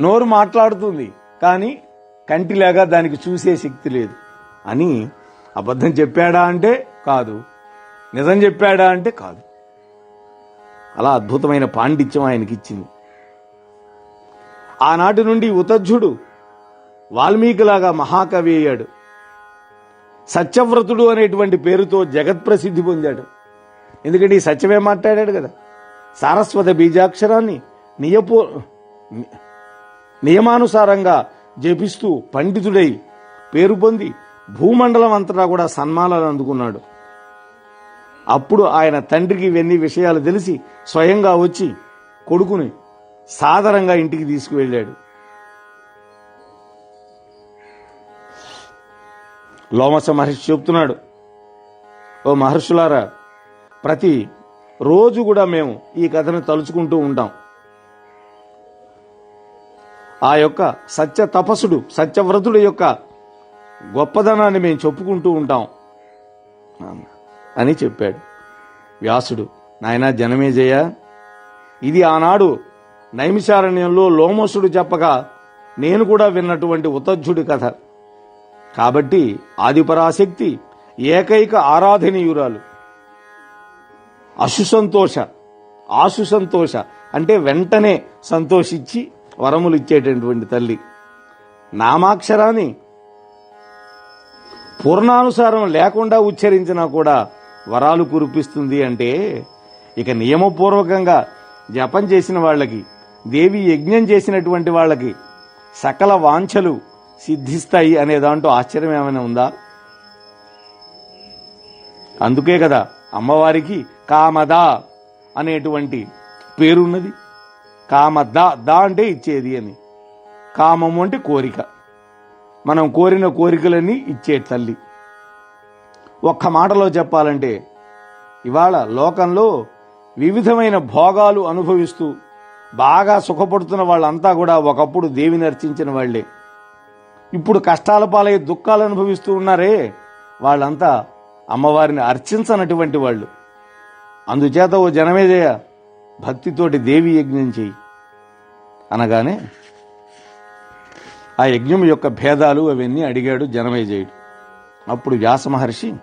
నోరు మాట్లాడుతుంది కానీ కంటిలాగా దానికి చూసే శక్తి లేదు. అని అబద్ధం చెప్పాడా అంటే కాదు. నిజం చెప్పాడా అంటే కాదు. అలా అద్భుతమైన పాండిత్యం ఆయనకి ఇచ్చింది ఆనాటి నుండి ఉతజ్జుడు వాల్మీకిలాగా మహాకవి అయ్యాడు. సత్యవ్రతుడు అనేటువంటి పేరుతో జగత్ప్రసిద్ధి పొందాడు. ఎందుకంటే ఈ సత్యమే మాట్లాడాడు కదా. సారస్వత బీజాక్షరాన్ని నియపో నియమానుసారంగా జపిస్తూ పండితుడై పేరు పొంది భూమండలం అంతటా కూడా సన్మానాలు అందుకున్నాడు. అప్పుడు ఆయన తండ్రికి ఇవన్నీ విషయాలు తెలిసి స్వయంగా వచ్చి కొడుకుని సాదరంగా ఇంటికి తీసుకువెళ్ళాడు. లోమస మహర్షి చెప్తున్నాడు ఓ మహర్షులారా ప్రతి రోజు కూడా మేము ఈ కథను తలుచుకుంటూ ఉంటాం. ఆ యొక్క సత్య తపస్సుడు సత్యవ్రతుడు యొక్క గొప్పదనాన్ని మేము చెప్పుకుంటూ ఉంటాం. అని చెప్పాడు. వ్యాసుడు నాయనా జనమేజయ ఇది ఆనాడు నైమిషారణ్యంలో లోమసుడు చెప్పగా నేను కూడా విన్నటువంటి ఉతజ్జుడి కథ. కాబట్టి ఆదిపరాశక్తి ఏకైక ఆరాధనీయురాలు. అశు ఆశుసంతోష అంటే వెంటనే సంతోషించి వరములు ఇచ్చేటటువంటి తల్లి. నామాక్షరాన్ని పూర్ణానుసారం లేకుండా ఉచ్చరించినా కూడా వరాలు కురిపిస్తుంది అంటే ఇక నియమపూర్వకంగా జపం చేసిన వాళ్ళకి దేవి యజ్ఞం చేసినటువంటి వాళ్ళకి సకల వాంఛలు సిద్ధిస్తాయి అనే దాంట్లో ఆశ్చర్యం ఏమైనా ఉందా? అందుకే కదా అమ్మవారికి కామదా అనేటువంటి పేరున్నది. కామద దా అంటే ఇచ్చేది అని. కామము అంటే కోరిక. మనం కోరిన కోరికలన్నీ ఇచ్చే తల్లి. ఒక్క మాటలో చెప్పాలంటే ఇవాళ లోకంలో వివిధమైన భోగాలు అనుభవిస్తూ బాగా సుఖపడుతున్న వాళ్ళంతా కూడా ఒకప్పుడు దేవిని అర్చించిన వాళ్ళే ఇప్పుడు కష్టాల పాలై దుఃఖాలు అనుభవిస్తూ ఉన్నారే వాళ్ళంతా అమ్మవారిని అర్చించనటువంటి వాళ్ళు. అందుచేత ఓ జనమేజయ భక్తితోటి దేవి యజ్ఞం చేయి. అనగానే ఆ యజ్ఞం యొక్క భేదాలు అవన్నీ అడిగాడు జనమేజయుడు. అప్పుడు వ్యాస మహర్షి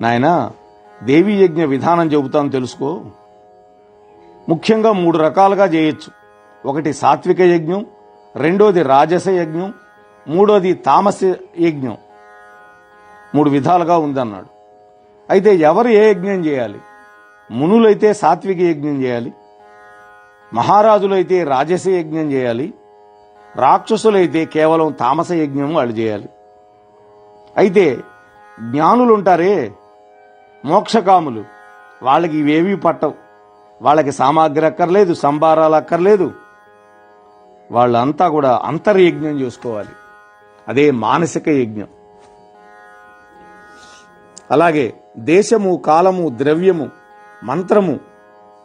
నాయన దేవీ యజ్ఞ విధానం చెబుతాను తెలుసుకో. ముఖ్యంగా మూడు రకాలుగా చేయొచ్చు. ఒకటి సాత్విక యజ్ఞం రెండోది రాజస యజ్ఞం మూడోది తామస యజ్ఞం. మూడు విధాలుగా ఉందన్నాడు. అయితే ఎవరు ఏ యజ్ఞం చేయాలి? మునులైతే సాత్విక యజ్ఞం చేయాలి మహారాజులైతే రాజస యజ్ఞం చేయాలి. రాక్షసులైతే కేవలం తామస యజ్ఞం వాళ్ళు చేయాలి. అయితే జ్ఞానులు ఉంటారే మోక్షకాములు. వాళ్ళకి ఇవేవీ పట్టవు. వాళ్ళకి సామాగ్రి అక్కర్లేదు సంభారాలు అక్కర్లేదు. వాళ్ళంతా కూడా అంతర్యజ్ఞం చేసుకోవాలి. అదే మానసిక యజ్ఞం. అలాగే దేశము కాలము ద్రవ్యము మంత్రము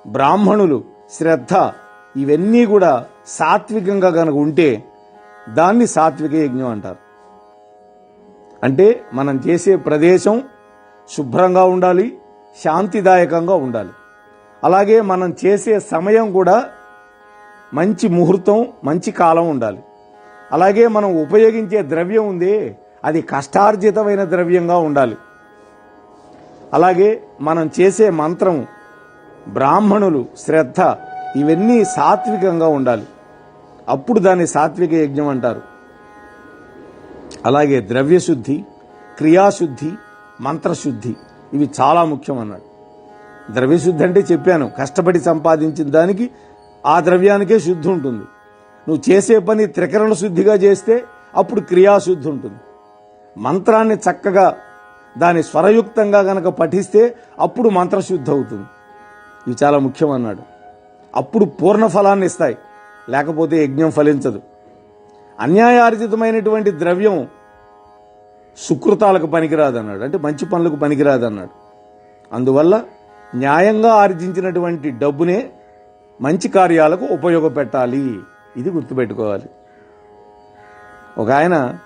బ్రాహ్మణులు శ్రద్ధ ఇవన్నీ కూడా సాత్వికంగా కనుక ఉంటే దాన్ని సాత్విక యజ్ఞం అంటారు. అంటే మనం చేసే ప్రదేశం శుభ్రంగా ఉండాలి శాంతిదాయకంగా ఉండాలి. అలాగే మనం చేసే సమయం కూడా మంచి ముహూర్తం మంచి కాలం ఉండాలి. అలాగే మనం ఉపయోగించే ద్రవ్యం ఉంది అది కష్టార్జితమైన ద్రవ్యంగా ఉండాలి. అలాగే మనం చేసే మంత్రం బ్రాహ్మణులు శ్రద్ధ ఇవన్నీ సాత్వికంగా ఉండాలి. అప్పుడు దాన్ని సాత్విక యజ్ఞం అంటారు. అలాగే ద్రవ్యశుద్ధి క్రియాశుద్ధి మంత్రశుద్ధి ఇవి చాలా ముఖ్యం అన్నాడు ద్రవ్యశుద్ధి అంటే చెప్పాను కష్టపడి సంపాదించిన దానికి ఆ ద్రవ్యానికే శుద్ధి ఉంటుంది. నువ్వు చేసే పని త్రికరణ శుద్ధిగా చేస్తే అప్పుడు క్రియాశుద్ధి ఉంటుంది. మంత్రాన్ని చక్కగా దాని స్వరయుక్తంగా గనక పఠిస్తే అప్పుడు మంత్రశుద్ధి అవుతుంది. ఇవి చాలా ముఖ్యం అన్నాడు. అప్పుడు పూర్ణ ఫలాన్ని ఇస్తాయి. లేకపోతే యజ్ఞం ఫలించదు. అన్యాయార్జితమైనటువంటి ద్రవ్యం సుకృతాలకు పనికిరాదన్నాడు. అంటే మంచి పనులకు పనికిరాదన్నాడు. అందువల్ల న్యాయంగా ఆర్జించినటువంటి డబ్బునే మంచి కార్యాలకు ఉపయోగపెట్టాలి. ఇది గుర్తుపెట్టుకోవాలి. ఒక ఆయన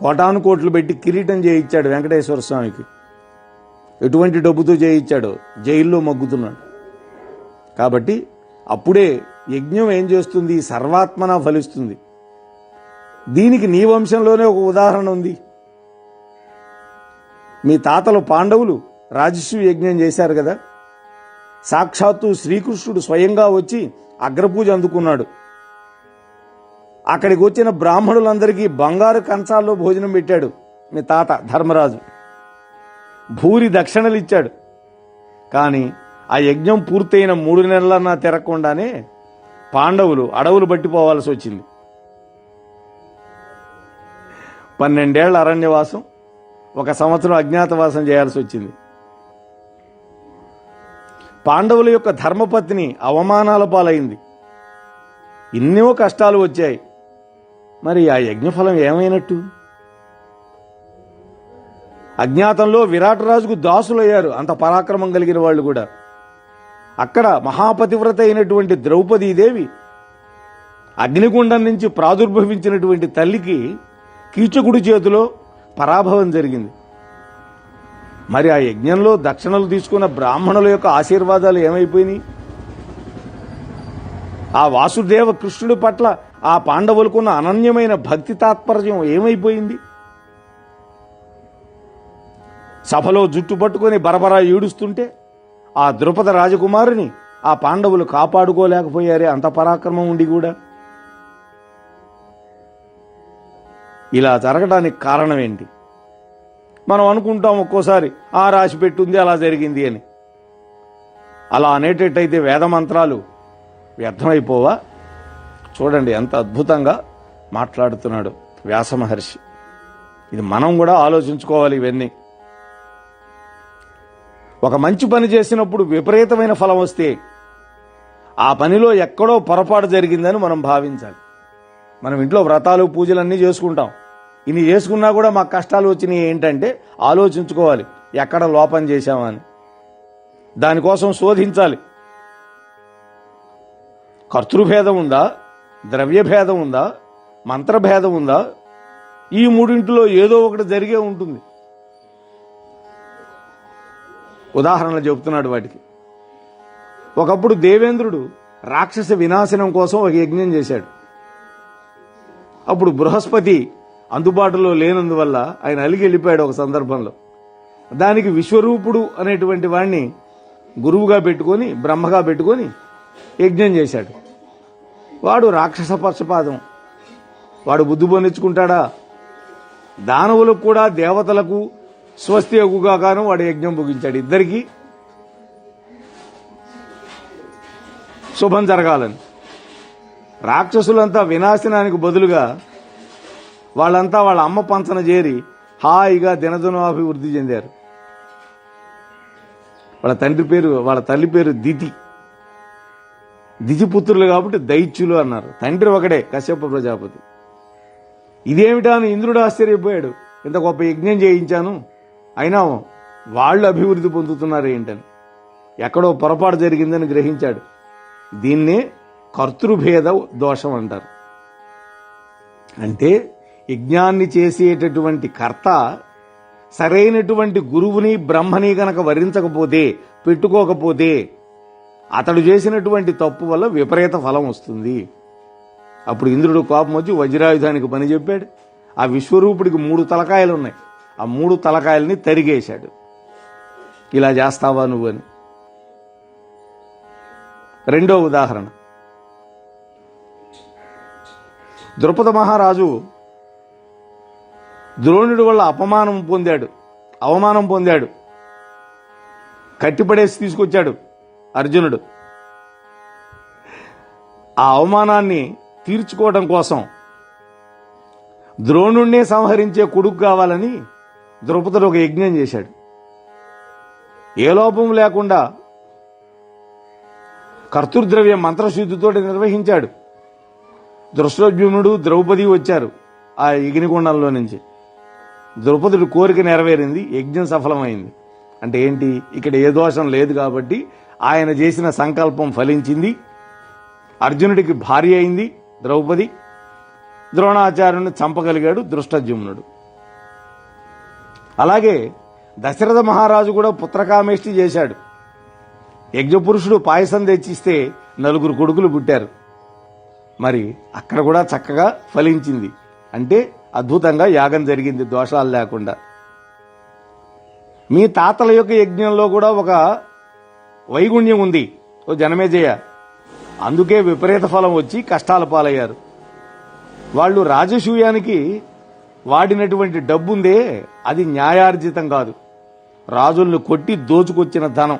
కోటాను కోట్లు పెట్టి కిరీటం చేయించాడు వెంకటేశ్వర స్వామికి. ఎటువంటి డబ్బుతో చేయించాడు జైల్లో మగ్గుతున్నాడు. కాబట్టి అప్పుడే యజ్ఞం ఏం చేస్తుంది? సర్వాత్మన ఫలిస్తుంది. దీనికి నీ వంశంలోనే ఒక ఉదాహరణ ఉంది. మీ తాతలు పాండవులు రాజస్వ యజ్ఞం చేశారు కదా? సాక్షాత్తు శ్రీకృష్ణుడు స్వయంగా వచ్చి అగ్రపూజ అందుకున్నాడు. అక్కడికి వచ్చిన బ్రాహ్మణులందరికీ బంగారు కంచాల్లో భోజనం పెట్టాడు మీ తాత ధర్మరాజు. భూరి దక్షిణలు ఇచ్చాడు కానీ ఆ యజ్ఞం పూర్తయిన మూడు నెలలన్నా తిరగకుండానే పాండవులు అడవులు పట్టిపోవాల్సి వచ్చింది. పన్నెండేళ్ళ అరణ్యవాసం ఒక సంవత్సరం అజ్ఞాతవాసం చేయాల్సి వచ్చింది. పాండవుల యొక్క ధర్మపత్ని అవమానాల పాలైంది. ఎన్నో కష్టాలు వచ్చాయి. మరి ఆ యజ్ఞఫలం ఏమైనట్టు? అజ్ఞాతంలో విరాటరాజుకు దాసులయ్యారు. అంత పరాక్రమం కలిగిన వాళ్ళు కూడా. అక్కడ మహాపతివ్రత అయినటువంటి ద్రౌపదీదేవి అగ్నిగుండం నుంచి ప్రాదుర్భవించినటువంటి తల్లికి కీచకుడి చేతిలో పరాభవం జరిగింది. మరి ఆ యజ్ఞంలో దక్షిణలు తీసుకున్న బ్రాహ్మణుల యొక్క ఆశీర్వాదాలు ఏమైపోయినాయి? ఆ వాసుదేవ కృష్ణుడి పట్ల ఆ పాండవులకున్న అనన్యమైన భక్తి తాత్పర్యం ఏమైపోయింది? సభలో జుట్టు పట్టుకొని బరబరా ఈడుస్తుంటే ఆ ద్రుపద రాజకుమారుని ఆ పాండవులు కాపాడుకోలేకపోయారే అంత పరాక్రమం ఉండి కూడా. ఇలా జరగడానికి కారణం ఏంటి మనం అనుకుంటాం ఒక్కోసారి ఆ రాసి పెట్టుంది అలా జరిగింది అని. అలా అనేటట్టయితే వేద మంత్రాలు వ్యర్థమైపోవా? చూడండి ఎంత అద్భుతంగా మాట్లాడుతున్నాడు వ్యాసమహర్షి ఇది మనం కూడా ఆలోచించుకోవాలి ఇవన్నీ. ఒక మంచి పని చేసినప్పుడు విపరీతమైన ఫలం వస్తే ఆ పనిలో ఎక్కడో పొరపాటు జరిగిందని మనం భావించాలి. మనం ఇంట్లో వ్రతాలు పూజలన్నీ చేసుకుంటాం. ఇన్ని చేసుకున్నా కూడా మాకు కష్టాలు వచ్చినాయి ఏంటంటే ఆలోచించుకోవాలి. ఎక్కడ లోపం చేశామని. దానికోసం శోధించాలి. కర్తృభేదం ఉందా? ద్రవ్యభేదం ఉందా? మంత్రభేదం ఉందా? ఈ మూడింటిలో ఏదో ఒకటి జరిగే ఉంటుంది. ఉదాహరణలు చెబుతున్నాడు వాటికి. ఒకప్పుడు దేవేంద్రుడు రాక్షస వినాశనం కోసం ఒక యజ్ఞం చేశాడు. అప్పుడు బృహస్పతి అందుబాటులో లేనందువల్ల ఆయన అలిగి వెళ్ళిపోయాడు ఒక సందర్భంలో. దానికి విశ్వరూపుడు అనేటువంటి వాణ్ణి గురువుగా పెట్టుకొని బ్రహ్మగా పెట్టుకొని యజ్ఞం చేశాడు. వాడు రాక్షస పక్షపాతం. వాడు బుద్ధి పొందించుకుంటాడా దానవులకు కూడా దేవతలకు స్వస్తి గాను వాడు యజ్ఞం ముగించాడు ఇద్దరికి. శుభం జరగాలని. రాక్షసులంతా వినాశనానికి బదులుగా వాళ్ళంతా వాళ్ళ అమ్మ పంచన చేరి హాయిగా దినదినాభివృద్ధి చెందారు. వాళ్ళ తండ్రి పేరు వాళ్ళ తల్లి పేరు దితి. దితిపుత్రులు కాబట్టి దైత్యులు అన్నారు. తండ్రి ఒకడే కశ్యప ప్రజాపతి. ఇదేమిటా అని ఇంద్రుడు ఆశ్చర్యపోయాడు. ఇంత గొప్ప యజ్ఞం చేయించాను. అయినా వాళ్ళు అభివృద్ధి పొందుతున్నారు ఏంటని. ఎక్కడో పొరపాటు జరిగిందని గ్రహించాడు. దీన్నే కర్తృభేద దోషం అంటారు. అంటే యజ్ఞాన్ని చేసేటటువంటి కర్త సరైనటువంటి గురువుని బ్రహ్మని గనక వరించకపోతే పెట్టుకోకపోతే అతడు చేసినటువంటి తప్పు వల్ల విపరీత ఫలం వస్తుంది. అప్పుడు ఇంద్రుడు కోపం వచ్చి వజ్రాయుధానికి పని చెప్పాడు. ఆ విశ్వరూపుడికి మూడు తలకాయలు ఉన్నాయి ఆ మూడు తలకాయల్ని తరిగేశాడు. ఇలా చేస్తావా నువ్వు అని. రెండో ఉదాహరణ. ద్రుపద మహారాజు ద్రోణుడి వల్ల అపమానం పొందాడు. అవమానం పొందాడు. కట్టిపడేసి తీసుకొచ్చాడు అర్జునుడు. ఆ అవమానాన్ని తీర్చుకోవడం కోసం ద్రోణుణ్ణే సంహరించే కొడుకు కావాలని ద్రౌపదుడు ఒక యజ్ఞం చేశాడు. ఏ లోపం లేకుండా కర్తృద్రవ్య మంత్రశుద్ధితో నిర్వహించాడు. దృష్టోద్యుమ్నుడు ద్రౌపది వచ్చారు ఆ యజ్ఞగుండంలో నుంచి. ద్రౌపదుడి కోరిక నెరవేరింది యజ్ఞం సఫలమైంది. అంటే ఏంటి? ఇక్కడ ఏ దోషం లేదు కాబట్టి ఆయన చేసిన సంకల్పం ఫలించింది. అర్జునుడికి భార్య అయింది ద్రౌపది. ద్రోణాచార్యుని చంపగలిగాడు దృష్టజుమ్నుడు అలాగే దశరథ మహారాజు కూడా పుత్రకామేష్టి చేశాడు. యజ్ఞపురుషుడు పాయసం తెచ్చిస్తే నలుగురు కొడుకులు పుట్టారు. మరి అక్కడ కూడా చక్కగా ఫలించింది. అంటే అద్భుతంగా యాగం జరిగింది దోషాలు లేకుండా. మీ తాతల యొక్క యజ్ఞంలో కూడా ఒక వైగుణ్యం ఉంది. ఓ జనమేజయ. అందుకే విపరీత ఫలం వచ్చి కష్టాల పాలయ్యారు. వాళ్ళు రాజసూయానికి వాడినటువంటి డబ్బుందే అది న్యాయార్జితం కాదు. రాజుల్ని కొట్టి దోచుకొచ్చిన ధనం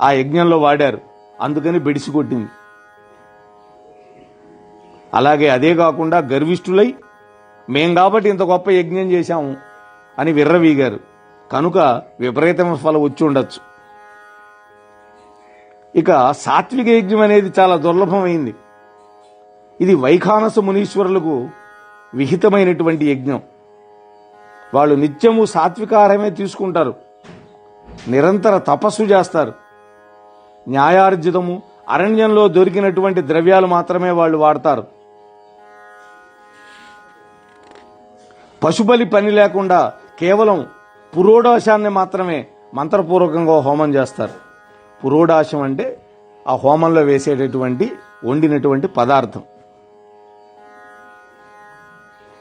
ఆ యజ్ఞంలో వాడారు. అందుకని బెడిసి కొట్టింది. అలాగే అదే కాకుండా గర్విష్ఠులై మేం కాబట్టి ఇంత గొప్ప యజ్ఞం చేశాము అని విర్రవీగారు. కనుక విపరీతమైన ఫలం వచ్చి ఉండొచ్చు. ఇక సాత్విక యజ్ఞం అనేది చాలా దుర్లభమైంది. ఇది వైఖానస మునీశ్వరులకు విహితమైనటువంటి యజ్ఞం. వాళ్ళు నిత్యము సాత్వికారమే తీసుకుంటారు. నిరంతర తపస్సు చేస్తారు. న్యాయార్జితము అరణ్యంలో దొరికినటువంటి ద్రవ్యాలు మాత్రమే వాళ్ళు వాడతారు. పశుబలి పని లేకుండా కేవలం పురోడాశాన్ని మాత్రమే మంత్రపూర్వకంగా హోమం చేస్తారు. పురోడాశం అంటే ఆ హోమంలో వేసేటటువంటి వండినటువంటి పదార్థం.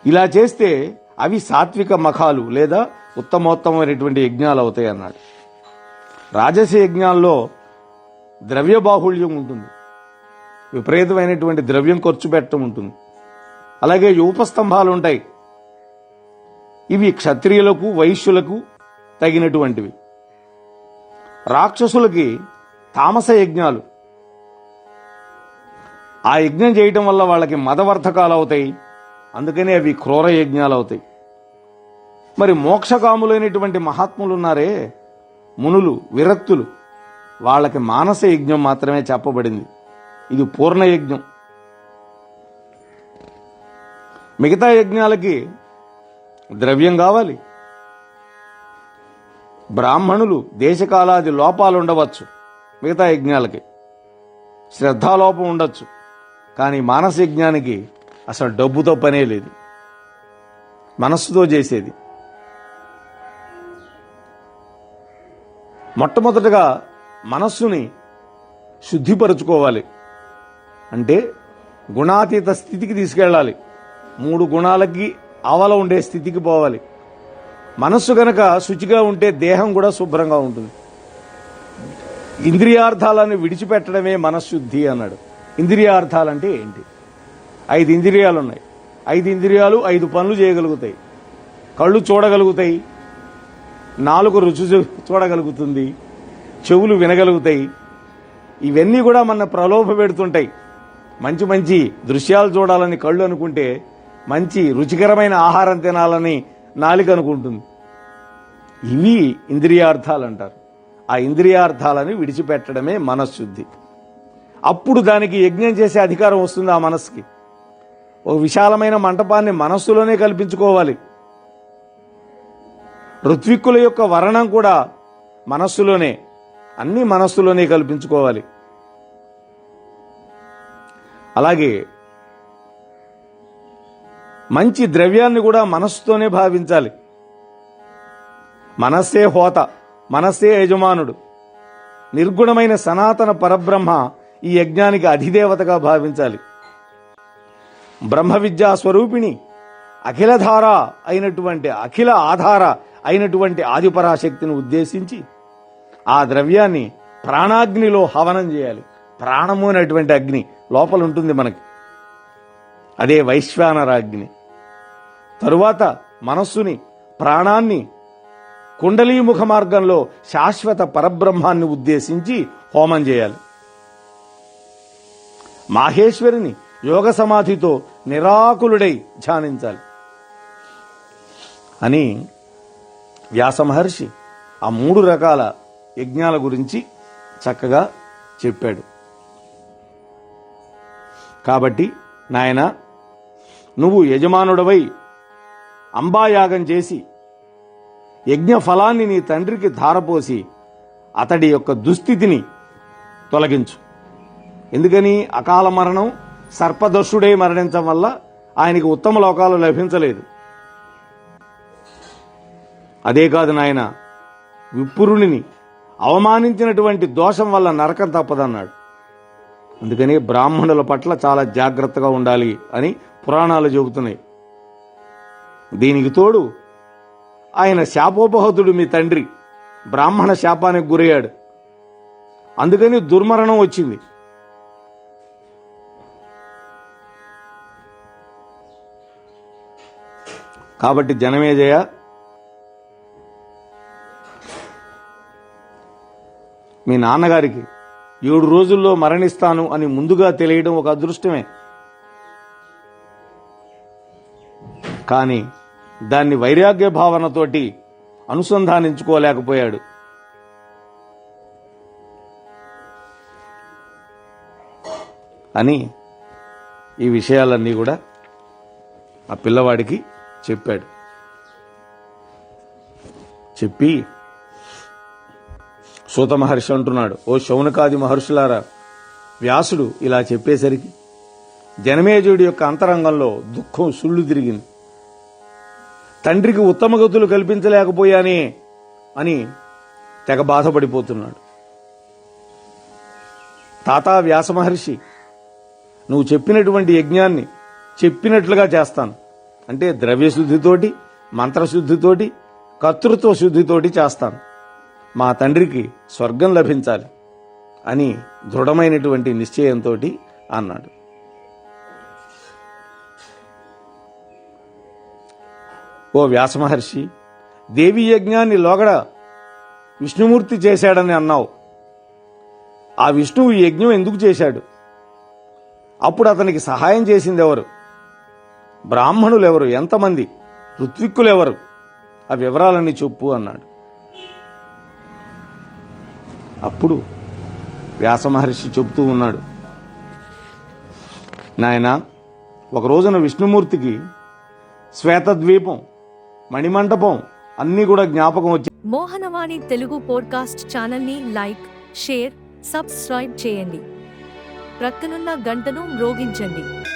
ఇలా చేస్తే అవి సాత్విక మఖాలు లేదా ఉత్తమోత్తమైనటువంటి యజ్ఞాలు అవుతాయి అన్నాడు రాజస యజ్ఞాల్లో ద్రవ్య బాహుళ్యం ఉంటుంది. విపరీతమైనటువంటి ద్రవ్యం ఖర్చు పెట్టడం ఉంటుంది. అలాగే యూపస్తంభాలు ఉంటాయి. ఇవి క్షత్రియులకు వైశ్యులకు తగినటువంటివి. రాక్షసులకి తామస యజ్ఞాలు. ఆ యజ్ఞం చేయటం వల్ల వాళ్ళకి మదవర్ధకాలు అవుతాయి. అందుకనే అవి క్రూర యజ్ఞాలు అవుతాయి మరి మోక్షకాములైనటువంటి మహాత్ములు ఉన్నారే మునులు విరక్తులు. వాళ్ళకి మానస యజ్ఞం మాత్రమే చెప్పబడింది. ఇది పూర్ణ యజ్ఞం. మిగతా యజ్ఞాలకి ద్రవ్యం కావాలి. బ్రాహ్మణులు దేశకాలాది లోపాలు ఉండవచ్చు మిగతా యజ్ఞాలకి. శ్రద్ధాలోపం ఉండొచ్చు. కానీ మానస యజ్ఞానికి అసలు డబ్బుతో పనే లేదు. మనస్సుతో చేసేది. మొట్టమొదటగా మనస్సుని శుద్ధిపరచుకోవాలి. అంటే గుణాతీత స్థితికి తీసుకెళ్ళాలి. మూడు గుణాలకి అవల ఉండే స్థితికి పోవాలి. మనస్సు గనక శుచిగా ఉంటే దేహం కూడా శుభ్రంగా ఉంటుంది. ఇంద్రియార్థాలను విడిచిపెట్టడమే మనశ్శుద్ధి అన్నాడు. ఇంద్రియార్థాలంటే ఏంటి? ఐదు ఇంద్రియాలు ఉన్నాయి ఐదు ఇంద్రియాలు ఐదు పనులు చేయగలుగుతాయి. కళ్ళు చూడగలుగుతాయి. నాలుగు రుచి చూడగలుగుతుంది. చెవులు వినగలుగుతాయి. ఇవన్నీ కూడా మన ప్రలోభ పెడుతుంటాయి. మంచి మంచి దృశ్యాలు చూడాలని కళ్ళు అనుకుంటే మంచి రుచికరమైన ఆహారం తినాలని నాలిక అనుకుంటుంది. ఇవి ఇంద్రియార్థాలు అంటారు ఆ ఇంద్రియార్థాలని విడిచిపెట్టడమే మనశ్శుద్ధి. అప్పుడు దానికి యజ్ఞం చేసే అధికారం వస్తుంది ఆ మనస్సుకి. ఒక విశాలమైన మంటపాన్ని మనస్సులోనే కల్పించుకోవాలి. ఋత్విక్కుల యొక్క వర్ణం కూడా మనస్సులోనే అన్ని మనస్సులోనే కల్పించుకోవాలి. అలాగే మంచి ద్రవ్యాన్ని కూడా మనస్సుతోనే భావించాలి. మనస్సే హోత మనస్సే యజమానుడు. నిర్గుణమైన సనాతన పరబ్రహ్మ ఈ యజ్ఞానికి అధిదేవతగా భావించాలి. బ్రహ్మ విద్యా స్వరూపిణి అఖిలధార అయినటువంటి అఖిల ఆధార అయినటువంటి ఆదిపరాశక్తిని ఉద్దేశించి ఆ ద్రవ్యాన్ని ప్రాణాగ్నిలో హవనం చేయాలి. ప్రాణము అనేటువంటి అగ్ని లోపల ఉంటుంది మనకి. అదే వైశ్వానరాగ్ని. తరువాత మనస్సుని ప్రాణాన్ని కుండలీముఖ మార్గంలో శాశ్వత పరబ్రహ్మాన్ని ఉద్దేశించి హోమం చేయాలి. మాహేశ్వరిని యోగ సమాధితో నిరాకులుడై ధ్యానించాలి. అని వ్యాస మహర్షి ఆ మూడు రకాల యజ్ఞాల గురించి చక్కగా చెప్పాడు. కాబట్టి నాయన నువ్వు యజమానుడవై అంబాయాగం చేసి యజ్ఞ ఫలాన్ని నీ తండ్రికి ధారపోసి అతడి యొక్క దుస్థితిని తొలగించు. ఎందుకని అకాల మరణం సర్పదర్శుడై మరణించడం వల్ల ఆయనకి ఉత్తమ లోకాలు లభించలేదు. అదే కాదు నాయన విప్పురుని అవమానించినటువంటి దోషం వల్ల నరకం తప్పదన్నాడు. అందుకని బ్రాహ్మణుల పట్ల చాలా జాగ్రత్తగా ఉండాలి అని పురాణాలు చెబుతున్నాయి. దీనికి తోడు ఆయన శాపోపహతుడు మీ తండ్రి బ్రాహ్మణ శాపానికి గురయ్యాడు. అందుకని దుర్మరణం వచ్చింది. కాబట్టి జనమేజయ మీ నాన్నగారికి ఏడు రోజుల్లో మరణిస్తాను అని ముందుగా తెలియడం ఒక అదృష్టమే. కానీ దాన్ని వైరాగ్య భావనతోటి అనుసంధానించుకోలేకపోయాడు. అని ఈ విషయాలన్నీ కూడా ఆ పిల్లవాడికి చెప్పాడు. చెప్పి సూత మహర్షి అంటున్నాడు ఓ శౌనకాది మహర్షులారా వ్యాసుడు ఇలా చెప్పేసరికి జనమేజుడి యొక్క అంతరంగంలో దుఃఖం సుళ్ళు తిరిగింది. తండ్రికి ఉత్తమ గతులు కల్పించలేకపోయానే అని తెగ బాధపడిపోతున్నాడు. తాతా వ్యాస మహర్షి నువ్వు చెప్పినటువంటి యజ్ఞాన్ని చెప్పినట్లుగా చేస్తాను. అంటే ద్రవ్యశుద్ధితోటి మంత్రశుద్ధితోటి కర్తృత్వ శుద్ధితోటి చేస్తాను. మా తండ్రికి స్వర్గం లభించాలి అని దృఢమైనటువంటి నిశ్చయంతో అన్నాడు. ఓ వ్యాసమహర్షి దేవి యజ్ఞాన్ని లోగడ విష్ణుమూర్తి చేశాడని అన్నావు. ఆ విష్ణువు యజ్ఞం ఎందుకు చేశాడు? అప్పుడు అతనికి సహాయం చేసింది ఎవరు బ్రాహ్మణులెవరు? ఎంతమంది? ఋత్విక్కులెవరు? ఆ వివరాలన్నీ చెప్పు అన్నాడు. అప్పుడు వ్యాస మహర్షి చెబుతూ ఉన్నాడు. నాయన ఒక రోజున విష్ణుమూర్తికి శ్వేతద్వీపం మణిమంటపం అన్నీ కూడా జ్ఞాపకం వచ్చి మోహనవాణి తెలుగు పోడ్కాస్ట్ ఛానల్ని లైక్ షేర్ సబ్స్క్రైబ్ చేయండి. ప్రక్కనున్న గంటను మ్రోగించండి.